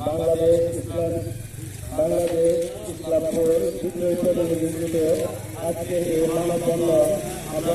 বাংলাদেশ ইসলাম বাংলাদেশ ইসলামপুর আজকে এই মানববন্ধন আমরা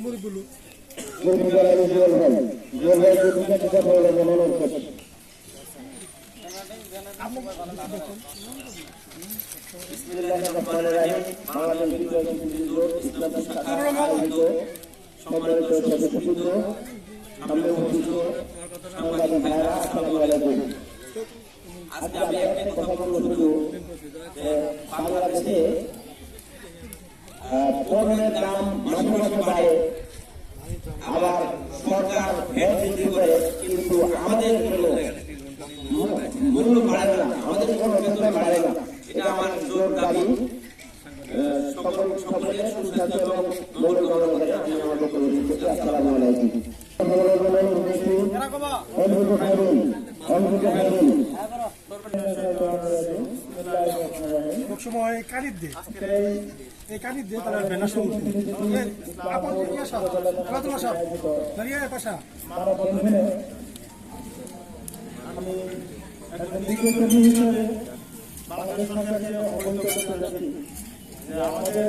করছি সম্মানিত সদস্যবৃন্দ সামনে উপস্থিত সাংবাদিক ভাইরা আসসালামু আলাইকুম আজকে আমি একটা কথা বলব শুধু বাংলাদেশে পণ্যের দাম মাঝে মাঝে বাড়ে আবার সরকার ভ্যাট বৃদ্ধি করে কিন্তু আমাদের কোনো মূল্য বাড়ে না আমাদের কোনো ক্ষেত্রে বাড়ে না এটা আমার জোর দাবি আহ, সকল সকলের সুস্বাস্থ্য এবং মৌলিক কামনা করে আমি আমার বক্তব্য শেষ করছি। আসসালামু সবসময় কালির এই কালির দিয়ে তারা যাচ্ছি যে আমাদের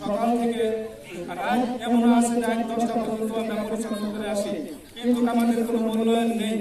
সকাল থেকে রাত এমন আছে রাত দশটা পর্যন্ত আমরা পরিচালনা করে আসি। কিন্তু আমাদের কোনো মূল্যায়ন নেই।